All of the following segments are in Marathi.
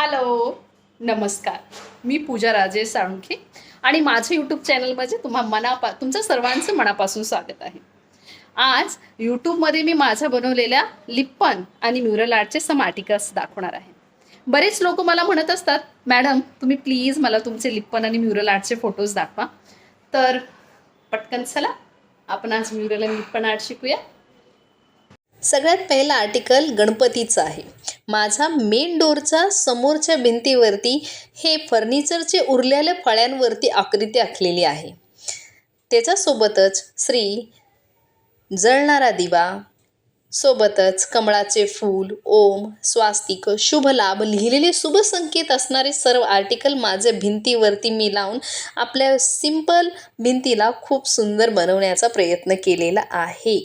हॅलो नमस्कार. मी पूजा राजेश साळुंखे आणि माझ्या यूट्यूब चॅनलमध्ये तुम्हा मनापा तुमचं सर्वांचं मनापासून स्वागत आहे. आज यूट्यूबमध्ये मी माझ्या बनवलेल्या लिप्पन आणि म्युरल आर्टचे सम आर्टिकल्स दाखवणार आहे. बरेच लोक मला म्हणत असतात मॅडम तुम्ही प्लीज मला तुमचे लिप्पन आणि म्युरल आर्टचे फोटोज दाखवा. तर पटकन चला आपण आज म्युरल आणि लिप्पन आर्ट शिकूया. सगळ्यात पहिला आर्टिकल गणपतीचा आहे. माझा मेन डोरचा समोरच्या भिंतीवरती हे फर्निचरचे उरलेल्या फळ्यांवरती आकृती आखलेली आहे. त्याच्यासोबतच श्री जळणारा दिवा सोबतच कमळाचे फूल ओम स्वास्तिक शुभ लाभ लिहिलेले शुभ संकेत असणारे सर्व आर्टिकल माझ्या भिंतीवरती मी लावून आपल्या सिंपल भिंतीला खूप सुंदर बनवण्याचा प्रयत्न केलेला आहे.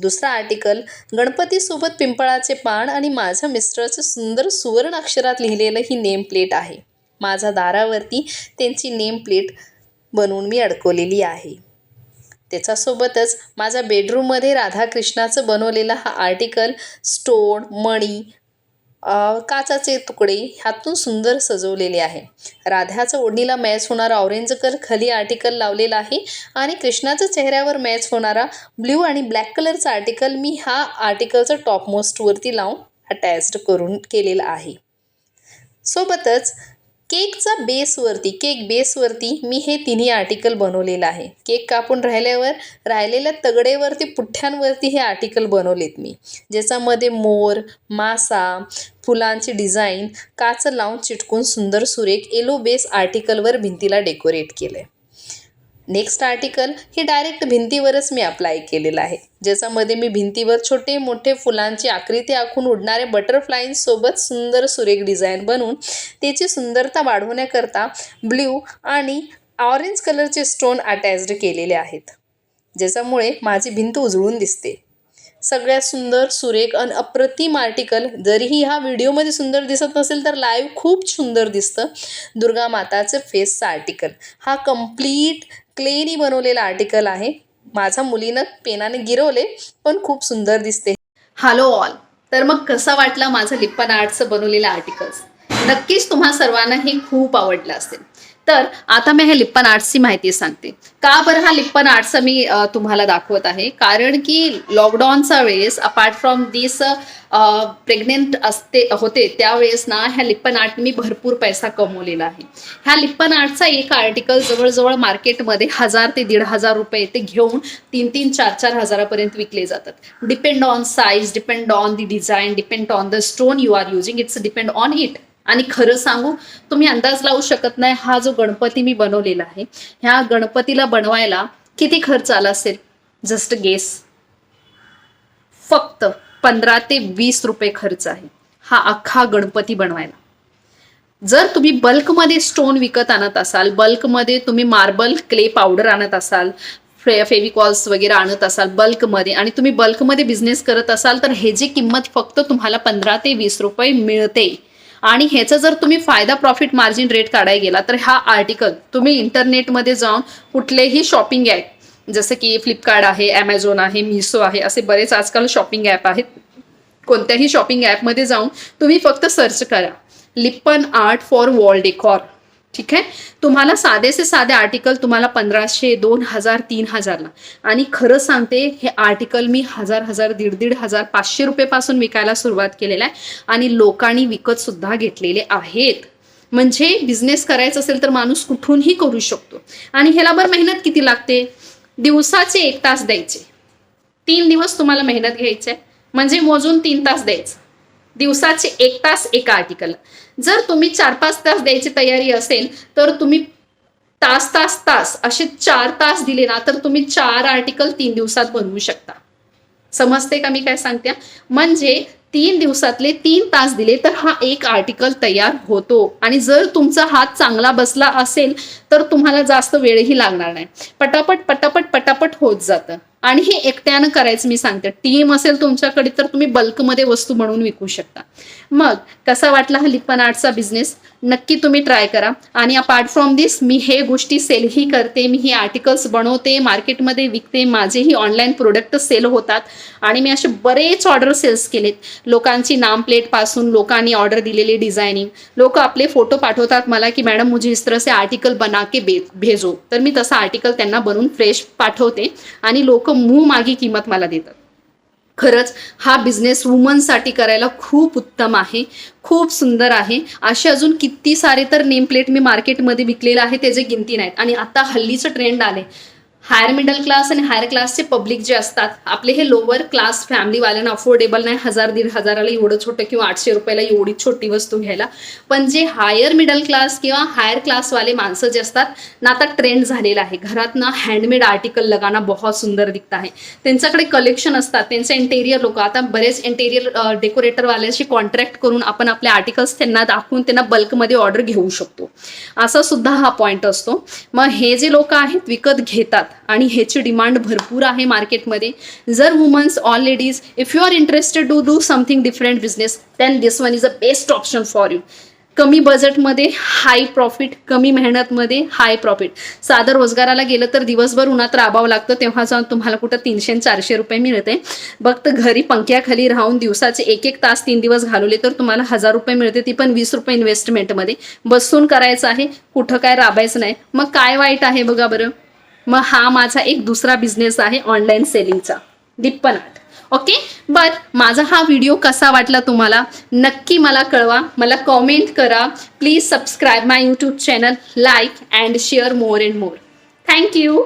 दुसरा आर्टिकल गणपतीसोबत पिंपळाचे पान आणि माझ्या मिस्टरचं सुंदर सुवर्ण अक्षरात लिहिलेलं ही नेम प्लेट आहे. माझ्या दारावरती त्यांची नेम प्लेट बनवून मी अडकवलेली आहे. त्याच्यासोबतच माझ्या बेडरूममध्ये राधाकृष्णाचं बनवलेला हा आर्टिकल स्टोन मणी काचाचे तुकडे ह्यातून सुंदर सजवलेले आहे. राध्याचं ओढणीला मॅच होणारा ऑरेंज कलर खाली आर्टिकल लावलेला आहे आणि कृष्णाच्या चेहऱ्यावर मॅच होणारा ब्ल्यू आणि ब्लॅक कलरचा आर्टिकल मी हा आर्टिकलचं टॉप मोस्टवरती लावून अटॅच्ड करून केलेला आहे. सोबतच केकचा बेसवरती केक बेसवरती मी हे तिन्ही आर्टिकल बनवलेलं आहे. केक कापून राहिल्यावर राहिलेल्या तगडेवरती पुठ्ठ्यांवरती हे आर्टिकल बनवलेत मी. ज्याच्यामध्ये मोर मासा फुलांची डिझाईन काच लावून चिटकून सुंदर सुरेख एलो बेस आर्टिकलवर भिंतीला डेकोरेट केलं आहे नेक्स्ट आर्टिकल हे डायरेक्ट भिंतीवरच मी अप्लाय केलेलं आहे. ज्याच्यामध्ये मी भिंतीवर छोटे मोठे फुलांची आकृती आखून उडणाऱ्या बटरफ्लाईंसोबत सुंदर सुरेख डिझाईन बनवून त्याची सुंदरता वाढवण्याकरता ब्ल्यू आणि ऑरेंज कलरचे स्टोन अटॅच्ड केलेले आहेत. ज्याच्यामुळे माझी भिंत उजळून दिसते. सगळ्यात सुंदर सुरेख आणि अप्रतिम आर्टिकल जरीही ह्या व्हिडिओमध्ये सुंदर दिसत नसेल तर लाईव्ह खूप सुंदर दिसतं. दुर्गा माताचं फेसचं आर्टिकल हा कंप्लीट क्लेनी बनवलेला आर्टिकल आहे. माझ्या मुलीनं पेनाने गिरवले पण खूप सुंदर दिसते. हॅलो ऑल तर मग कसा वाटला माझं लिप्पन आर्टचं बनवलेलं आर्टिकल्स नक्कीच तुम्हा सर्वांना हे खूप आवडलं असेल. तर आता मी हे लिप्पन आर्ट्सची माहिती सांगते. का बरं हा लिप्पन आर्ट्स मी तुम्हाला दाखवत आहे? कारण की लॉकडाऊनचा वेळेस अपार्ट फ्रॉम दिस प्रेग्नेंट असते होते त्यावेळेस ना ह्या लिप्पन आर्ट मी भरपूर पैसा कमवलेला आहे. ह्या लिप्पन आर्टचा एक आर्टिकल जवळजवळ मार्केटमध्ये हजार ते दीड हजार रुपये ते घेऊन तीन तीन चार चार हजारापर्यंत विकले जातात. Depend on size depend on the design depend on the stone you are using it's depend on it आणि खरं सांगू तुम्ही अंदाज लावू शकत नाही हा जो गणपती मी बनवलेला आहे. ह्या गणपतीला बनवायला किती खर्च आला असेल? जस्ट गेस फक्त पंधरा ते वीस रुपये खर्च आहे हा अख्खा गणपती बनवायला. जर तुम्ही बल्कमध्ये स्टोन विकत आणत असाल बल्कमध्ये तुम्ही मार्बल क्ले पावडर आणत असाल फे फेविकॉल्स वगैरे आणत असाल बल्कमध्ये आणि तुम्ही बल्कमध्ये बिझनेस करत असाल तर हे जी किंमत फक्त तुम्हाला पंधरा ते वीस रुपये मिळते. आणि ह्याचा जर तुम्ही फायदा प्रॉफिट मार्जिन रेट काढायला गेला तर हा आर्टिकल तुम्ही इंटरनेटमध्ये जाऊन कुठलेही शॉपिंग ॲप जसं की फ्लिपकार्ट आहे ॲमेझॉन आहे मिसो आहे असे बरेच आजकाल शॉपिंग ॲप आहेत. कोणत्याही शॉपिंग ॲपमध्ये जाऊन तुम्ही फक्त सर्च करा. Lippan art for wall decor ठीक आहे? तुम्हाला साधेसे साधे आर्टिकल तुम्हाला पंधराशे दोन हजार तीन हजारला. आणि खरं सांगते हे आर्टिकल मी हजार हजार दीड दीड हजार पाचशे रुपयेपासून विकायला सुरुवात केलेला आहे आणि लोकांनी विकत सुद्धा घेतलेले आहेत. म्हणजे बिझनेस करायचा असेल तर माणूस कुठूनही करू शकतो. आणि ह्याला बरं मेहनत किती लागते? दिवसाचे एक तास द्यायचे. तीन दिवस तुम्हाला मेहनत घ्यायची आहे म्हणजे मोजून तीन तास द्यायचं. दिवसाचे एक तास एका आर्टिकल जर तुम्ही चार पाच तास द्यायची तयारी असेल तर तुम्ही तास तास तास असे चार तास दिले ना तर तुम्ही चार आर्टिकल तीन दिवसात बनवू शकता. समजते का मी काय सांगते? म्हणजे तीन दिवसातले तीन तास दिले तर हा एक आर्टिकल तयार होतो. आणि जर तुमचा हात चांगला बसला असेल तर तुम्हाला जास्त वेळही लागणार नाही. पटापट पटापट पटापट होत जातं. आणि हे एकट्यानं करायचं मी सांगते. टीम असेल तुमच्याकडे तर तुम्ही बल्कमध्ये वस्तू बनवून विकू शकता. मग कसा वाटला हा लिपन आर्टचा बिझनेस नक्की तुम्ही ट्राय करा. आणि अपार्ट फ्रॉम दिस मी हे गोष्टी सेलही करते मी ही आर्टिकल्स बनवते मार्केटमध्ये विकते माझेही ऑनलाईन प्रोडक्ट सेल होतात. आणि मी असे बरेच ऑर्डर सेल्स केलेत. लोकांची नाम प्लेटपासून लोकांनी ऑर्डर दिलेली डिझायनिंग लोक आपले फोटो पाठवतात मला की मॅडम मुझे इस तरह से आर्टिकल बना के भेजो तर मी तसा आर्टिकल त्यांना बनवून फ्रेश पाठवते. आणि लोक मुंह मागी किंमत मला देतात. खरंच हा बिझनेस वुमनसाठी करायला खूप उत्तम आहे खूप सुंदर आहे. असे अजून किती सारे तर नेम प्लेट मी मार्केटमध्ये विकलेलं आहे त्याचे गिनती नाहीत. आणि आता हल्लीचं ट्रेंड आले हायर मिडल क्लास आणि हायर क्लासचे पब्लिक जे असतात आपले हे लोअर क्लास फॅमिलीवाल्यांना अफोर्डेबल नाही हजार दीड हजाराला एवढं छोटं किंवा आठशे रुपयाला एवढी छोटी वस्तू घ्यायला. पण जे हायर मिडल क्लास किंवा हायर क्लासवाले माणसं जे असतात ना आता ट्रेंड झालेला आहे. घरात ना हँडमेड आर्टिकल लगाना बहुत सुंदर दिखता आहे. त्यांच्याकडे कलेक्शन असतात. त्यांचे इंटेरियर लोक आता बरेच इंटेरियर डेकोरेटरवाल्याशी कॉन्ट्रॅक्ट करून आपण आपले आर्टिकल्स त्यांना दाखवून त्यांना बल्कमध्ये ऑर्डर घेऊ शकतो. असा सुद्धा हा पॉईंट असतो. मग हे जे लोक आहेत विकत घेतात. आणि ह्याची डिमांड भरपूर आहे मार्केटमध्ये. जर women's all ladies if you are interested to do something different business then this one is a best option for you कमी बजेटमध्ये हाय प्रॉफिट कमी मेहनतमध्ये हाय प्रॉफिट साधं रोजगाराला गेलं तर दिवसभर उन्हात राबावं लागतं तेव्हा जाऊन तुम्हाला कुठं तीनशे चारशे रुपये मिळते. फक्त घरी पंख्याखाली राहून दिवसाचे एक एक तास तीन दिवस घालवले तर तुम्हाला हजार रुपये मिळते ती पण वीस रुपये इन्व्हेस्टमेंटमध्ये बसून करायचं आहे कुठं काय राबायचं नाही. मग काय वाईट आहे बघा बरं. मग हा माझा एक दुसरा बिझनेस आहे ऑनलाईन सेलिंगचा दिप्पन आर्ट ओके बर माझा हा व्हिडिओ कसा वाटला तुम्हाला? नक्की मला कळवा. मला कॉमेंट करा. Please subscribe my YouTube channel like and share more and more thank you